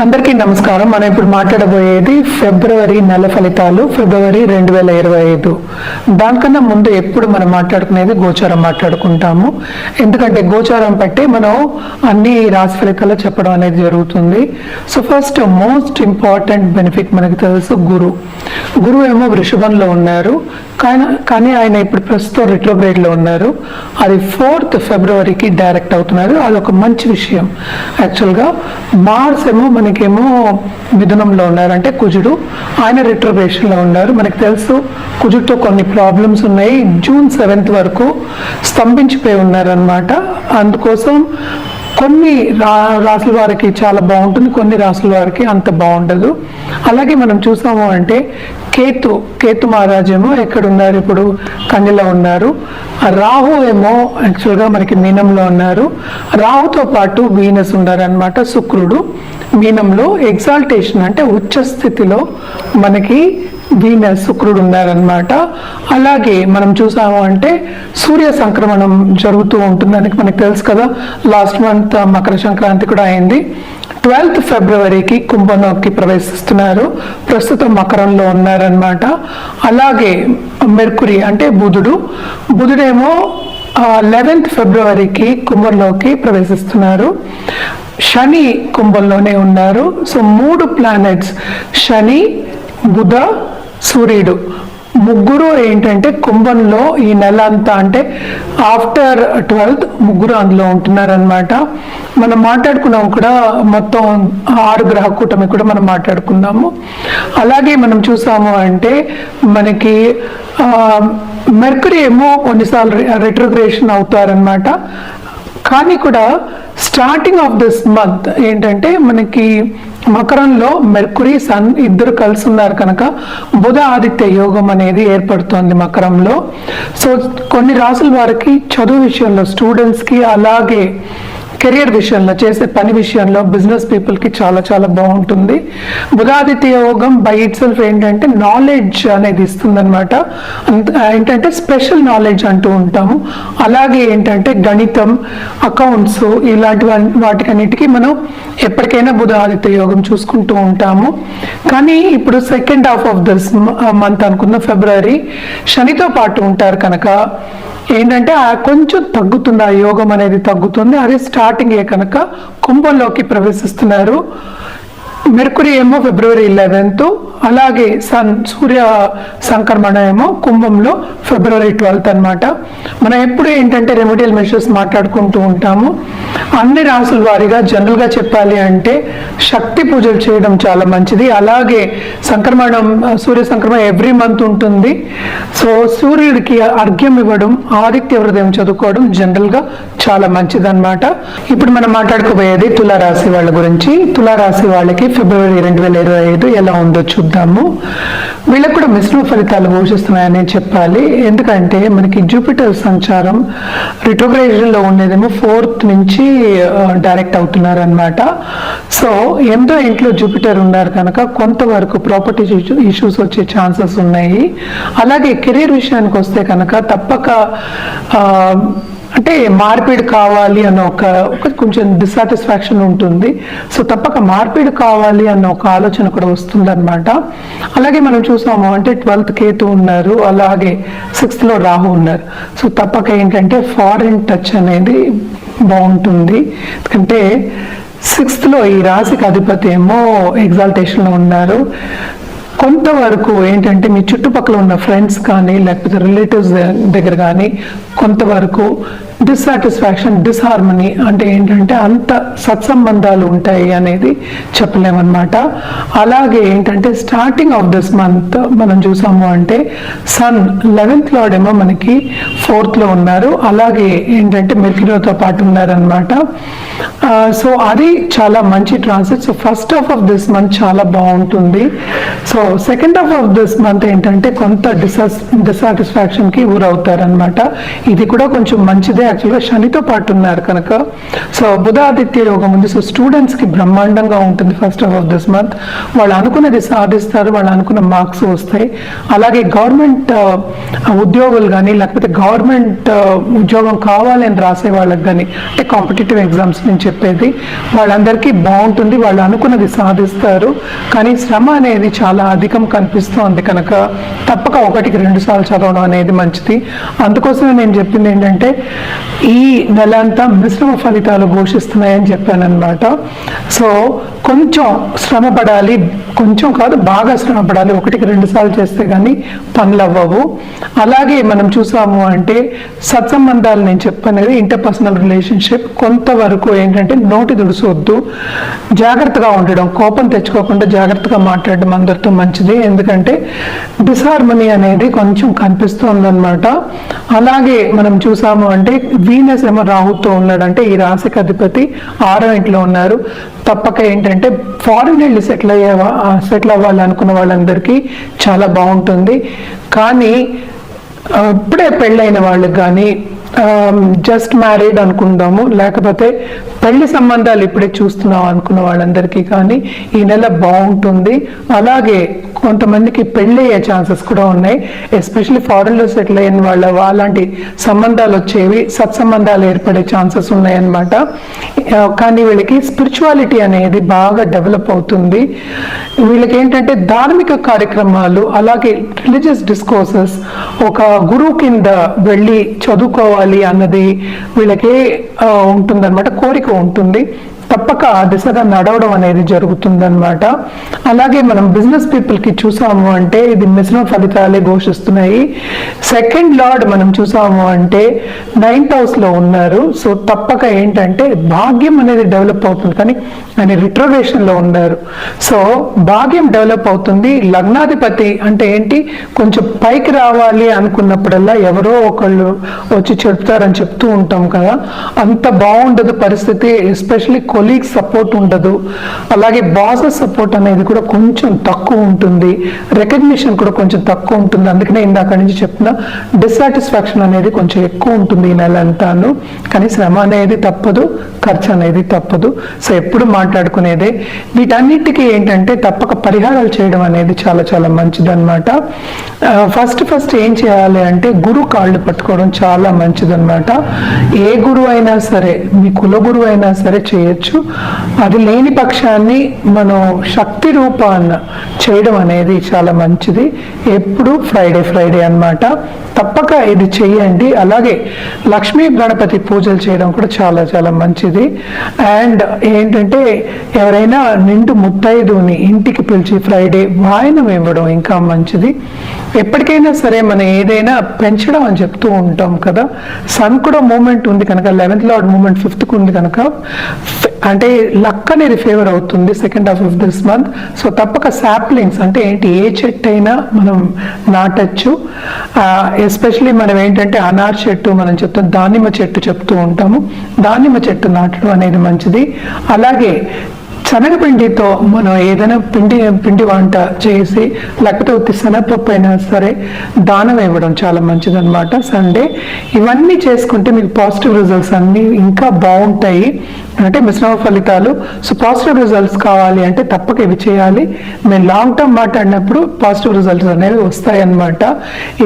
అందరికీ నమస్కారం. మనం ఇప్పుడు మాట్లాడబోయేది ఫిబ్రవరి నెల ఫలితాలు ఫిబ్రవరి రెండు వేల ఇరవై ఐదు. దానికన్నా ముందు ఎప్పుడు మనం మాట్లాడుకునేది గోచారం మాట్లాడుకుంటాము. ఎందుకంటే గోచారం బట్టి మనం అన్ని రాశి ఫలితాలు చెప్పడం అనేది జరుగుతుంది. So first most important benefit మనకి తెలుసు గురు. గురువు ఏమో వృషభంలో ఉన్నారు. కానీ కానీ ఆయన ఇప్పుడు ప్రస్తుతం retrograde లో ఉన్నారు. అది ఫోర్త్ ఫిబ్రవరికి డైరెక్ట్ అవుతున్నారు. అది ఒక మంచి విషయం. యాక్చువల్గా మార్స్ ఏమో మనకేమో మిథునంలో ఉన్నారు. అంటే కుజుడు. ఆయన retrogration లో ఉన్నారు. మనకు తెలుసు కుజుడితో కొన్ని ప్రాబ్లమ్స్ ఉన్నాయి. జూన్ సెవెంత్ వరకు స్తంభించిపోయి ఉన్నారనమాట అందుకోసం కొన్ని రా రాసుల వారికి చాలా బాగుంటుంది. కొన్ని రాసుల వారికి అంత బాగుండదు. అలాగే మనం చూసాము అంటే కేతు కేతు మహారాజేమో ఎక్కడ ఉన్నారు ఇప్పుడు? కన్యలో ఉన్నారు. రాహు ఏమో యాక్చువల్గా మనకి మీనంలో ఉన్నారు. రాహుతో పాటు వీనస్ ఉన్నారు అనమాట శుక్రుడు. మీనంలో ఎగ్జాల్టేషన్ అంటే ఉచ్చ స్థితిలో మనకి వీనస్ శుక్రుడు ఉన్నారనమాట అలాగే మనం చూసాము అంటే సూర్య సంక్రమణం జరుగుతూ ఉంటుందని మనకు తెలుసు కదా. లాస్ట్ మంత్ మకర సంక్రాంతి కూడా అయింది. ట్వెల్త్ ఫిబ్రవరికి కుంభంలోకి ప్రవేశిస్తున్నారు. ప్రస్తుతం మకరంలో ఉన్నారనమాట అలాగే మెర్కురి అంటే బుధుడు. బుధుడేమో లెవెన్త్ ఫిబ్రవరికి కుంభంలోకి ప్రవేశిస్తున్నారు. శని కుంభంలోనే ఉన్నారు. సో మూడు ప్లానెట్స్ శని బుధ సూర్యుడు. ముగ్గురు ఏంటంటే కుంభంలో ఈ నెల అంతా అంటే ఆఫ్టర్ ట్వెల్త్ ముగ్గురు అందులో ఉంటున్నారనమాట మనం మాట్లాడుకున్నాం కూడా మొత్తం ఆరు గ్రహ కూటమి కూడా మనం మాట్లాడుకున్నాము. అలాగే మనం చూసాము అంటే మనకి మెర్కరీ ఏమో కొన్నిసార్లు రిట్రగ్రేషన్ అవుతారనమాట కానీ కూడా స్టార్టింగ్ ఆఫ్ దిస్ మంత్ ఏంటంటే మనకి మకరంలో మెర్కురీ సన్ ఇద్దరు కలిసి ఉన్నారు కనుక బుధ ఆదిత్య యోగం అనేది ఏర్పడుతోంది మకరంలో. సో కొన్ని రాసుల వారికి చదువు విషయంలో స్టూడెంట్స్కి అలాగే కెరియర్ విషయంలో చేసే పని విషయంలో బిజినెస్ పీపుల్కి చాలా చాలా బాగుంటుంది. బుధాదిత్య యోగం బై ఇట్ సెల్ఫ్ ఏంటంటే నాలెడ్జ్ అనేది ఇస్తుందనమాట ఏంటంటే స్పెషల్ నాలెడ్జ్ అంటూ ఉంటాము. అలాగే ఏంటంటే గణితం అకౌంట్స్ ఇలాంటి వాటికన్నిటికీ మనం ఎప్పటికైనా బుధాదిత్య యోగం చూసుకుంటూ ఉంటాము. కానీ ఇప్పుడు second half of this month అనుకున్న ఫిబ్రవరి శనితో పాటు ఉంటారు కనుక ఏంటంటే ఆ కొంచెం తగ్గుతుంది ఆ యోగం అనేది తగ్గుతుంది. అదే స్టార్టింగ్ కనుక కుంభంలోకి ప్రవేశిస్తున్నారు. మెర్కురీ ఏమో ఫిబ్రవరి లెవెన్త్ అలాగే సన్ సూర్య సంక్రమణ ఏమో కుంభంలో ఫిబ్రవరి ట్వెల్త్ అనమాట మనం ఎప్పుడు ఏంటంటే రెమెడియల్ మెషర్స్ మాట్లాడుకుంటూ ఉంటాము. అన్ని రాసుల వారిగా జనరల్గా చెప్పాలి అంటే శక్తి పూజలు చేయడం చాలా మంచిది. అలాగే సంక్రమణం సూర్య సంక్రమణం ఎవ్రీ మంత్ ఉంటుంది. సో సూర్యుడికి అర్ఘ్యం ఇవ్వడం ఆదిత్య హృదయం చదువుకోవడం జనరల్గా చాలా మంచిదన్నమాట. ఇప్పుడు మనం మాట్లాడుకోబోయేది తులారాశి వాళ్ళ గురించి. తులారాశి వాళ్ళకి ఫిబ్రవరి రెండు వేల ఇరవై ఐదు ఎలా ఉందో చూద్దాము. వీళ్ళకి కూడా మిశ్రమ ఫలితాలు ఘోషిస్తున్నాయని చెప్పాలి. ఎందుకంటే మనకి జూపిటర్ సంచారం రిటోగ్రేషన్లో ఉండేదేమో ఫోర్త్ నుంచి డైరెక్ట్ అవుతున్నారు అనమాట సో ఎంతో ఇంట్లో జూపిటర్ ఉన్నారు కనుక కొంతవరకు ప్రాపర్టీ ఇష్యూస్ వచ్చే ఛాన్సెస్ ఉన్నాయి. అలాగే కెరీర్ విషయానికి వస్తే కనుక తప్పక అంటే మార్పిడి కావాలి అన్న ఒక కొంచెం డిస్సాటిస్ఫాక్షన్ ఉంటుంది. సో తప్పక మార్పిడి కావాలి అన్న ఒక ఆలోచన కూడా వస్తుందన్నమాట. అలాగే మనం చూసాము అంటే ట్వెల్త్ కేతు ఉన్నారు అలాగే సిక్స్త్లో రాహు ఉన్నారు. సో తప్పక ఏంటంటే ఫారిన్ టచ్ అనేది బాగుంటుంది. ఎందుకంటే సిక్స్త్లో ఈ రాశికి అధిపతి ఏమో ఎగ్జాల్టేషన్లో ఉన్నారు. కొంతవరకు ఏంటంటే మీ చుట్టుపక్కల ఉన్న ఫ్రెండ్స్ కానీ లేకపోతే రిలేటివ్స్ దగ్గర కానీ కొంతవరకు డిస్సాటిస్ఫాక్షన్ డిస్హార్మనీ అంటే ఏంటంటే అంత సత్సంబంధాలు ఉంటాయి అనేది చెప్పలేమన్నమాట. అలాగే ఏంటంటే స్టార్టింగ్ ఆఫ్ దిస్ మంత్ మనం చూసాము అంటే సన్ లెవెన్త్ లోడేమో మనకి ఫోర్త్లో ఉన్నారు. అలాగే ఏంటంటే మెర్క్యూరీతో పాటు ఉన్నారనమాట సో అది చాలా మంచి transit so first half of this month చాలా బాగుంటుంది. So second half of this month ఏంటంటే కొంత డిసాస్ డిసాటిస్ఫాక్షన్కి ఊరవుతారనమాట ఇది కూడా కొంచెం మంచిదే యాక్చువల్గా శనితో పాటు ఉన్నారు కనుక. సో బుధాదిత్య యోగం ఉంది. సో స్టూడెంట్స్కి బ్రహ్మాండంగా ఉంటుంది first half of this month వాళ్ళు అనుకున్నది సాధిస్తారు వాళ్ళు అనుకున్న మార్క్స్ వస్తాయి. అలాగే గవర్నమెంట్ ఉద్యోగులు కానీ లేకపోతే గవర్నమెంట్ ఉద్యోగం కావాలని రాసే వాళ్ళకి కానీ అంటే కాంపిటేటివ్ ఎగ్జామ్స్ నేను చెప్పేది వాళ్ళందరికీ బాగుంటుంది. వాళ్ళు అనుకున్నది సాధిస్తారు. కానీ శ్రమ అనేది చాలా అధికం కనిపిస్తోంది కనుక తప్పక ఒకటికి రెండు సార్లు చదవడం అనేది మంచిది. అందుకోసమే నేను చెప్పింది ఏంటంటే ఈ నెల అంతా మిశ్రమ ఫలితాలు ఘోషిస్తున్నాయని చెప్పానమాట సో కొంచెం శ్రమ పడాలి కొంచెం కాదు బాగా శ్రమ పడాలి ఒకటికి రెండు సార్లు చేస్తే కానీ పనులు అవ్వవు అలాగే మనం చూసాము అంటే సత్సంబంధాలు నేను చెప్పనేది ఇంటర్పర్సనల్ రిలేషన్షిప్ కొంతవరకు ఏంటంటే నోటి దుడుసొద్దు జాగ్రత్తగా ఉండడం కోపం తెచ్చుకోకుండా జాగ్రత్తగా మాట్లాడడం అందరితో మంచిది. ఎందుకంటే డిస్హార్మనీ అనేది కొంచెం కనిపిస్తుందన్నమాట. అలాగే మనం చూసాము అంటే వీనస్ ఏమో రాహుతో ఉన్నాడంటే ఈ రాశికి అధిపతి ఆరో ఇంట్లో ఉన్నారు. తప్పక ఏంటంటే అంటే ఫారిన్ వెళ్ళి సెటిల్ అయ్యే సెటిల్ అవ్వాలి అనుకున్న వాళ్ళందరికీ చాలా బాగుంటుంది. కానీ ఇప్పుడే పెళ్ళైన వాళ్ళకి కానీ జస్ట్ మ్యారీడ్ అనుకుందాము. లేకపోతే పెళ్ళి సంబంధాలు ఇప్పుడే చూస్తున్నాం అనుకున్న వాళ్ళందరికీ కానీ ఈ నెల బాగుంటుంది. అలాగే కొంతమందికి పెళ్ళి అయ్యే ఛాన్సెస్ కూడా ఉన్నాయి. ఎస్పెషల్లీ ఫారెన్లో సెటిల్ అయిన వాళ్ళ అలాంటి సంబంధాలు వచ్చేవి సత్సంబంధాలు ఏర్పడే ఛాన్సెస్ ఉన్నాయన్నమాట. కానీ వీళ్ళకి స్పిరిచువాలిటీ అనేది బాగా డెవలప్ అవుతుంది. వీళ్ళకి ఏంటంటే ధార్మిక కార్యక్రమాలు అలాగే రిలీజియస్ డిస్కోర్సెస్ ఒక గురువు కింద వెళ్ళి చదువుకోవాలి అన్నది వీళ్ళకి ఆ, ఉంటుందన్నమాట కోరిక ఉంటుంది. తప్పక ఆ దిశగా నడవడం అనేది జరుగుతుందన్నమాట. అలాగే మనం బిజినెస్ పీపుల్కి చూసాము అంటే ఇది మిశ్రమ ఫలితాలే ఘోషిస్తున్నాయి. సెకండ్ లార్డ్ మనం చూసాము అంటే నైన్త్ హౌస్లో ఉన్నారు. సో తప్పక ఏంటంటే భాగ్యం అనేది డెవలప్ అవుతుంది. కానీ ఆయన రిట్రవేషన్లో ఉన్నారు. సో భాగ్యం డెవలప్ అవుతుంది. లగ్నాధిపతి అంటే ఏంటి? కొంచెం పైకి రావాలి అనుకున్నప్పుడల్లా ఎవరో ఒకళ్ళు వచ్చి చెప్తారని చెప్తూ ఉంటాం కదా. అంత బాగుండదు పరిస్థితి ఎస్పెషలీ కొలీగ్ సపోర్ట్ ఉండదు. అలాగే బాసెస్ సపోర్ట్ అనేది కూడా కొంచెం తక్కువ ఉంటుంది. రికగ్నిషన్ కూడా కొంచెం తక్కువ ఉంటుంది. అందుకనే ఇందాక నుంచి చెప్తున్నా డిస్సాటిస్ఫాక్షన్ అనేది కొంచెం ఎక్కువ ఉంటుంది ఈ నెల అంతాను. కానీ శ్రమ అనేది తప్పదు ఖర్చు అనేది తప్పదు. సో ఎప్పుడు మాట్లాడుకునేదే. వీటన్నిటికీ ఏంటంటే తప్పక పరిహారాలు చేయడం అనేది చాలా చాలా మంచిదన్నమాట. ఫస్ట్ ఫస్ట్ ఏం చేయాలి అంటే గురు కాళ్ళు పట్టుకోవడం చాలా మంచిదన్నమాట. ఏ గురువు అయినా సరే మీ కుల గురువు అయినా సరే చేయొచ్చు. అది లేని పక్షాన్ని మనం శక్తి రూపాన్న చేయడం అనేది చాలా మంచిది. ఎప్పుడు ఫ్రైడే ఫ్రైడే అన్నమాట. తప్పక ఇది చేయండి. అలాగే లక్ష్మీ గణపతి పూజలు చేయడం కూడా చాలా చాలా మంచిది. అండ్ ఏంటంటే ఎవరైనా నిండు ముత్తైదుని ఇంటికి పిలిచి ఫ్రైడే వాయనం ఇవ్వడం ఇంకా మంచిది. ఎప్పటికైనా సరే మనం ఏదైనా పెంచడం అని చెప్తూ ఉంటాం కదా. సన్ కూడా మూమెంట్ ఉంది కనుక లెవెన్త్ లార్డ్ మూమెంట్ ఫిఫ్త్కి ఉంది కనుక అంటే అంటే లక్ అనేది ఫేవర్ అవుతుంది second half of this month so తప్పక సాప్లింగ్స్ అంటే ఏంటి? ఏ చెట్టు అయినా మనం నాటచ్చు. ఎస్పెషలీ మనం ఏంటంటే అనార్ చెట్టు మనం చెప్తాం దానిమ్మ చెట్టు చెప్తూ ఉంటాము. దానిమ్మ చెట్టు నాటడం అనేది మంచిది. అలాగే శనగపిండితో మనం ఏదైనా పిండి పిండి వంట చేసి లేకపోతే ఉత్తి శనగపప్పు అయినా సరే దానం ఇవ్వడం చాలా మంచిదన్నమాట. సండే ఇవన్నీ చేసుకుంటే మీకు పాజిటివ్ రిజల్ట్స్ అన్నీ ఇంకా బాగుంటాయి. అంటే మిశ్రమ ఫలితాలు. సో పాజిటివ్ రిజల్ట్స్ కావాలి అంటే తప్పక ఇవి చేయాలి. మేము లాంగ్ టర్మ్ మాట్లాడినప్పుడు పాజిటివ్ రిజల్ట్స్ అనేవి వస్తాయి అన్నమాట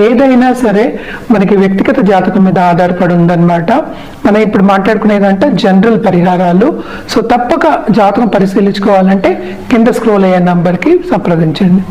ఏదైనా సరే మనకి వ్యక్తిగత జాతకం మీద ఆధారపడి ఉందన్నమాట. మనం ఇప్పుడు మాట్లాడుకునేదంటే జనరల్ పరిహారాలు. సో తప్పక జాతకం పరిశీలించుకోవాలంటే కింద స్క్రోల్ అయ్యే నంబర్కి సంప్రదించండి.